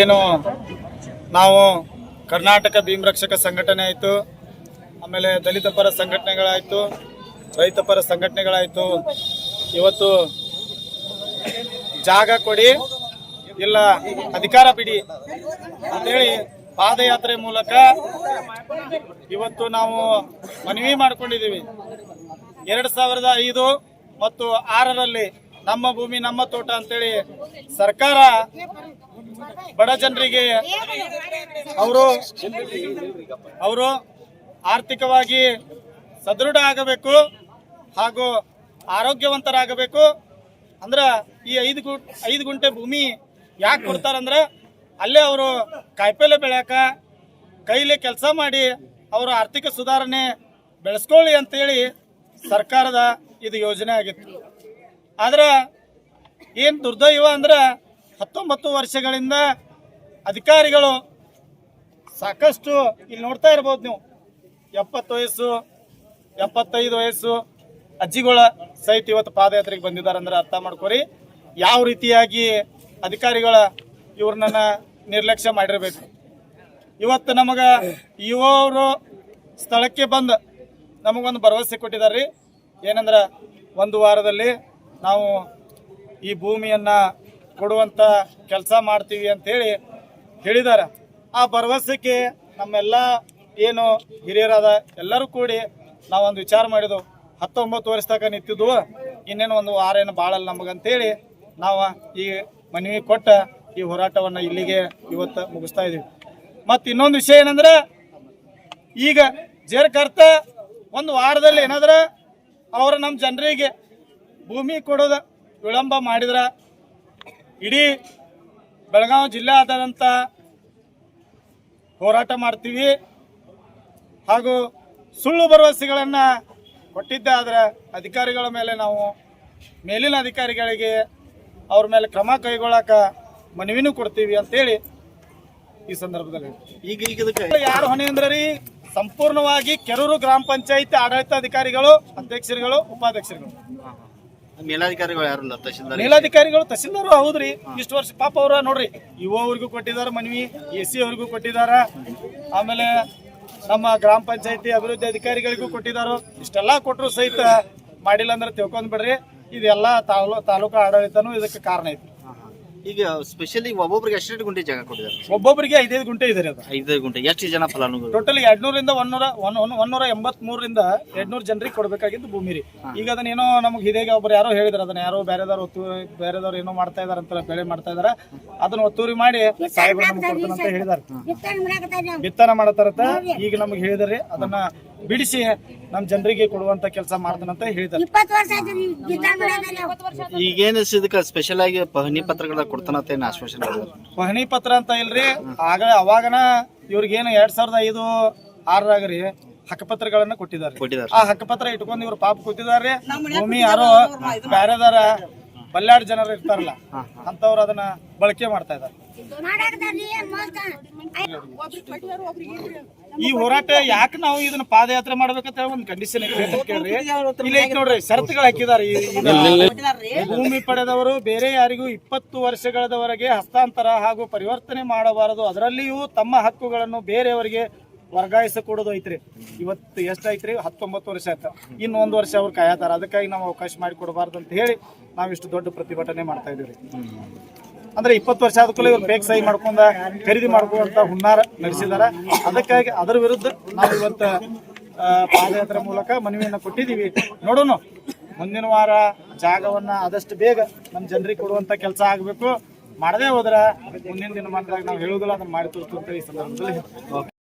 ಏನು ನಾವು ಕರ್ನಾಟಕ ಭೀಮ್ ರಕ್ಷಕ ಸಂಘಟನೆ ಆಯಿತು, ಆಮೇಲೆ ದಲಿತ ಪರ ಸಂಘಟನೆಗಳಾಯಿತು, ರೈತ ಪರ ಸಂಘಟನೆಗಳಾಯಿತು. ಇವತ್ತು ಜಾಗ ಕೊಡಿ, ಇಲ್ಲ ಅಧಿಕಾರ ಬಿಡಿ ಅಂತೇಳಿ ಪಾದಯಾತ್ರೆ ಮೂಲಕ ಇವತ್ತು ನಾವು ಮನವಿ ಮಾಡ್ಕೊಂಡಿದ್ದೀವಿ. ಎರಡು ಸಾವಿರದ ಐದು ಮತ್ತು ಆರರಲ್ಲಿ ನಮ್ಮ ಭೂಮಿ, ನಮ್ಮ ತೋಟ ಅಂತೇಳಿ ಸರ್ಕಾರ ಬಡ ಜನರಿಗೆ ಅವರು ಅವರು ಆರ್ಥಿಕವಾಗಿ ಸದೃಢ ಆಗಬೇಕು ಹಾಗೂ ಆರೋಗ್ಯವಂತರಾಗಬೇಕು. ಅಂದ್ರೆ ಈ ಐದು ಗು, ಐದು ಗುಂಟೆ ಭೂಮಿ ಯಾಕೆ ಕೊಡ್ತಾರಂದ್ರೆ ಅಲ್ಲೇ ಅವರು ಕಾಯಿಪಲ್ಲೆ ಬೆಳ್ಯಾಕ, ಕೈಲಿ ಕೆಲಸ ಮಾಡಿ ಅವರ ಆರ್ಥಿಕ ಸುಧಾರಣೆ ಬೆಳೆಸ್ಕೊಳ್ಳಿ ಅಂತೇಳಿ ಸರ್ಕಾರದ ಇದು ಯೋಜನೆ ಆಗಿತ್ತು. ಆದ್ರೆ ಏನು ದುರ್ದೈವ ಅಂದ್ರೆ ಹತ್ತೊಂಬತ್ತು ವರ್ಷಗಳಿಂದ ಅಧಿಕಾರಿಗಳು ಸಾಕಷ್ಟು ಇಲ್ಲಿ ನೋಡ್ತಾ ಇರ್ಬೋದು ನೀವು. ಎಪ್ಪತ್ತು ವಯಸ್ಸು, ಎಪ್ಪತ್ತೈದು ವಯಸ್ಸು, ಅಜ್ಜಿಗಳ ಸಹಿತ ಇವತ್ತು ಪಾದಯಾತ್ರೆಗೆ ಬಂದಿದ್ದಾರೆ ಅಂದ್ರೆ ಅರ್ಥ ಮಾಡ್ಕೊರಿ. ಯಾವ ರೀತಿಯಾಗಿ ಅಧಿಕಾರಿಗಳ ಇವ್ರನ್ನ ನಿರ್ಲಕ್ಷ್ಯ ಮಾಡಿರಬೇಕು. ಇವತ್ತು ನಮಗ ಇವರು ಸ್ಥಳಕ್ಕೆ ಬಂದು ನಮಗೊಂದು ಭರವಸೆ ಕೊಟ್ಟಿದ್ದಾರೆ ರೀ. ಏನಂದ್ರೆ ಒಂದು ವಾರದಲ್ಲಿ ನಾವು ಈ ಭೂಮಿಯನ್ನು ಕೊಡುವಂತ ಕೆಲಸ ಮಾಡ್ತೀವಿ ಅಂತೇಳಿ ಹೇಳಿದ್ದಾರೆ. ಆ ಭರವಸೆಗೆ ನಮ್ಮೆಲ್ಲ ಏನು ಹಿರಿಯರಾದ ಎಲ್ಲರೂ ಕೂಡಿ ನಾವೊಂದು ವಿಚಾರ ಮಾಡಿದ್ವು. ಹತ್ತೊಂಬತ್ತು ವರ್ಷ ತನಕ ನಿಂತಿದ್ವು. ಇನ್ನೇನು ಒಂದು ವಾರ ಏನು ಬಾಳಲ್ಲ ನಮಗಂತೇಳಿ ನಾವು ಈ ಮನವಿ ಕೊಟ್ಟ ಈ ಹೋರಾಟವನ್ನು ಇಲ್ಲಿಗೆ ಇವತ್ತು ಮುಗಿಸ್ತಾ ಇದ್ದೀವಿ ಮತ್ತು ಇನ್ನೊಂದು ವಿಷಯ ಏನಂದ್ರೆ, ಈಗ ಜೇರ್ಕರ್ತ ಒಂದು ವಾರದಲ್ಲಿ ಏನಾದ್ರೆ ಅವರು ನಮ್ಮ ಜನರಿಗೆ ಭೂಮಿ ಕೊಡೋದು ವಿಳಂಬ ಮಾಡಿದ್ರೆ ಇಡೀ ಬೆಳಗಾವಿ ಜಿಲ್ಲೆ ಜಿಲ್ಲೆಯಾದ್ಯಂತ ಹೋರಾಟ ಮಾಡ್ತೀವಿ. ಹಾಗೂ ಸುಳ್ಳು ಭರವಸೆಗಳನ್ನು ಕೊಟ್ಟಿದ್ದೆ ಆದರೆ ಅಧಿಕಾರಿಗಳ ಮೇಲೆ ನಾವು ಮೇಲಿನ ಅಧಿಕಾರಿಗಳಿಗೆ ಅವ್ರ ಮೇಲೆ ಕ್ರಮ ಕೈಗೊಳ್ಳಕ ಮನವಿನೂ ಕೊಡ್ತೀವಿ ಅಂತೇಳಿ ಈ ಸಂದರ್ಭದಲ್ಲಿ ಈಗ ಈಗ ಯಾರು ಹೊಣೆ ಅಂದ್ರೆ ರೀ ಸಂಪೂರ್ಣವಾಗಿ ಕೆರೂರು ಗ್ರಾಮ ಪಂಚಾಯತ್ ಆಡಳಿತಾಧಿಕಾರಿಗಳು ಅಧ್ಯಕ್ಷರುಗಳು ಉಪಾಧ್ಯಕ್ಷರುಗಳು. ಮೇಲಾಧಿಕಾರಿಗಳು ಯಾರಲ್ಲ ತಹಶೀಲ್ದಾರ್ ಮೇಲಾಧಿಕಾರಿಗಳು ತಹಸೀಲ್ದಾರು ಹೌದ್ರಿ. ಇಷ್ಟು ವರ್ಷ ಪಾಪ ಅವ್ರ, ನೋಡ್ರಿ ಯುವ ಅವ್ರಿಗೂ ಕೊಟ್ಟಿದಾರ ಮನವಿ ಎ ಸಿ ಅವ್ರಿಗೂ ಕೊಟ್ಟಿದಾರ ಆಮೇಲೆ ನಮ್ಮ ಗ್ರಾಮ ಪಂಚಾಯತಿ ಅಭಿವೃದ್ಧಿ ಅಧಿಕಾರಿಗಳಿಗೂ ಕೊಟ್ಟಿದಾರು ಇಷ್ಟೆಲ್ಲ ಕೊಟ್ಟರು ಸಹಿತ ಮಾಡಿಲ್ಲ ಅಂದ್ರೆ ತಿಳ್ಕೊಂಡ್ ಬಿಡ್ರಿ. ಇದೆಲ್ಲ ತಾಲೂ, ತಾಲೂಕು ಆಡಳಿತನೂ ಇದಕ್ಕೆ ಕಾರಣ ಐತಿ ಈಗ ಸ್ಪೆಷಲಿ ಒಬ್ಬೊಬ್ರಿಗೆ ಎಷ್ಟು ಗುಂಟೆ ಜಾಗ ಕೊಟ್ಟಿದ್ದಾರೆ? ಒಬ್ಬೊಬ್ಬರಿಗೆ ಐದೈದು ಗುಂಟೆ ಇದೆ ಐದೈದು ಅದು ಗುಂಟೆ. ಎಷ್ಟು ಜನ ಫಲಾನುಭವಿ ಟೋಟಲ್ ಎರಡ್ನೂರಿಂದ ಒಂದೂರ ಒನ್ ಒನ್- ಒಂದೂರ ಎಂಬತ್ ಮೂರರಿಂದ ಎರಡ್ನೂರು ಜನರಿಗೆ ಕೊಡಬೇಕಾಗಿದ್ದು ಭೂಮಿ ರೀ. ಈಗ ಅದನ್ನ ಏನೋ ನಮ್ಗೆ ಹಿರಿಯಾಗಿ ಒಬ್ರು ಯಾರೋ ಹೇಳಿದ್ರು ಅದನ್ನ ಯಾರೋ ಬೇರೆದವ್ರು ಒತ್ತು ಬೇರೆದವ್ರು ಏನೋ ಮಾಡ್ತಾ ಇದಾರೆ ಅಂತ ಬೆಳೆ ಮಾಡ್ತಾ ಇದಾರೆ. ಅದನ್ನ ಒತ್ತೂರಿ ಮಾಡಿ ಸಾಹೇಬ್ರು ನಮ್ಗೆ ಕೊಡ್ತಾನೆ ಅಂತ ಹೇಳಿದಾರೆ. ಬಿತ್ತನ ಮಾಡತ್ತಾರತ್ತ? ಈಗ ನಮ್ಗೆ ಹೇಳಿದಾರೆ ಅದನ್ನ ಬಿಡಿಸಿ ನಮ್ ಜನರಿಗೆ ಕೊಡುವಂತ ಕೆಲಸ ಮಾಡ್ತಾನಂತ ಹೇಳಿದಾರೆ ಇಪ್ಪತ್ತು ವರ್ಷ ಆಯ್ತು ರೀ ಬಿತ್ತನೆ ಮಾಡೋದ್ರಿ. ಈಗೇನು ಇದಕ್ಕೆ ಸ್ಪೆಷಲ್ ಆಗಿ ಪಹಣಿ ಪತ್ರಗಳ ಕೊಡ್ತಾನಂತ ಏನು ಆಶ್ವಾಸನೆ ಪಹಣಿ ಪತ್ರ ಅಂತ ಇಲ್ರಿ ಆಗ ಅವಾಗನ ಇವ್ರಿಗೇನು ಎರಡ್ ಸಾವಿರದ ಐದು ಆರರಾಗ ರೀ ಹಕ್ಕಪತ್ರಗಳನ್ನ ಕೊಟ್ಟಿದ್ದಾರೆ. ಕೊಟ್ಟಿದ್ದಾರೆ. ಆ ಹಕ್ಕಪತ್ರ ಇಟ್ಕೊಂಡು ಇವ್ರು ಪಾಪ ಕೂತಿದಾರೆ ಭೂಮಿ ಯಾರೋ ಬ್ಯಾರೆದಾರ ಬಲ್ಲಾಡ್ ಜನರು ಇರ್ತಾರಲ್ಲ ಅಂತವ್ರು ಅದನ್ನ ಬಳಕೆ ಮಾಡ್ತಾ ಮಸ್ತ್. ಈ ಹೋರಾಟ ಯಾಕೆ ನಾವು ಇದನ್ನ ಪಾದಯಾತ್ರೆ ಮಾಡ್ಬೇಕಂತ ಹೇಳಿ ಒಂದು ಕಂಡೀಷನ್ ಕೇಳ್ರಿ. ಇಲ್ಲಿ ನೋಡ್ರಿ ಷರತ್ತುಗಳು ಹಾಕಿದಾರೆ ಈ- ಭೂಮಿ ಪಡೆದವರು ಬೇರೆ ಯಾರಿಗೂ ಇಪ್ಪತ್ತು ವರ್ಷಗಳವರೆಗೆ ಹಸ್ತಾಂತರ ಹಾಗೂ ಪರಿವರ್ತನೆ ಮಾಡಬಾರದು. ಅದರಲ್ಲಿಯೂ ತಮ್ಮ ಹಕ್ಕುಗಳನ್ನು ಬೇರೆಯವರಿಗೆ ವರ್ಗಾಯಿಸ ಕೊಡೋದು ಐತ್ರಿ. ಇವತ್ತು ಎಷ್ಟು ಐತ್ರಿ? ಹತ್ತೊಂಬತ್ತು ವರ್ಷ ಆಯ್ತು. ಇನ್ನು ಒಂದು ವರ್ಷ ಅವ್ರು ಕಾಯತಾರ. ಅದಕ್ಕಾಗಿ ನಾವು ಅವಕಾಶ ಮಾಡಿ ಕೊಡಬಾರ್ದು ಅಂತ ಹೇಳಿ ನಾವಿಷ್ಟು ಇಷ್ಟು ದೊಡ್ಡ ಪ್ರತಿಭಟನೆ ಮಾಡ್ತಾ ಇದೀವಿ ಅಂದ್ರೆ ಇಪ್ಪತ್ತು ವರ್ಷ ಆದ ಕೂಡಲೇ ಇವ್ರು ಬೇಗ ಸಹಿ ಮಾಡ್ಕೊಂಡ ಖರೀದಿ ಮಾಡ್ಕೊಂಡಂತ ಹುನ್ನಾರ ನಡೆಸಿದಾರ ಅದಕ್ಕಾಗಿ ಅದರ ವಿರುದ್ಧ ನಾವು ಇವತ್ತು ಪಾದಯಾತ್ರೆ ಮೂಲಕ ಮನವಿಯನ್ನ ಕೊಟ್ಟಿದ್ದೀವಿ. ನೋಡೋಣ. ಮುಂದಿನ ವಾರ ಜಾಗವನ್ನ ಆದಷ್ಟು ಬೇಗ ನಮ್ಮ ಜನರಿಗೆ ಕೊಡುವಂತ ಕೆಲಸ ಆಗಬೇಕು. ಮಾಡದೇ ಹೋದ್ರ ಮುಂದಿನ ದಿನಮಾನದಾಗ ನಾವು ಹೇಳುವುದಿಲ್ಲ, ಅದನ್ನ ಮಾಡಿ ತೋರಿಸ್ತು ಅಂತ ಈ ಸಂದರ್ಭದಲ್ಲಿ.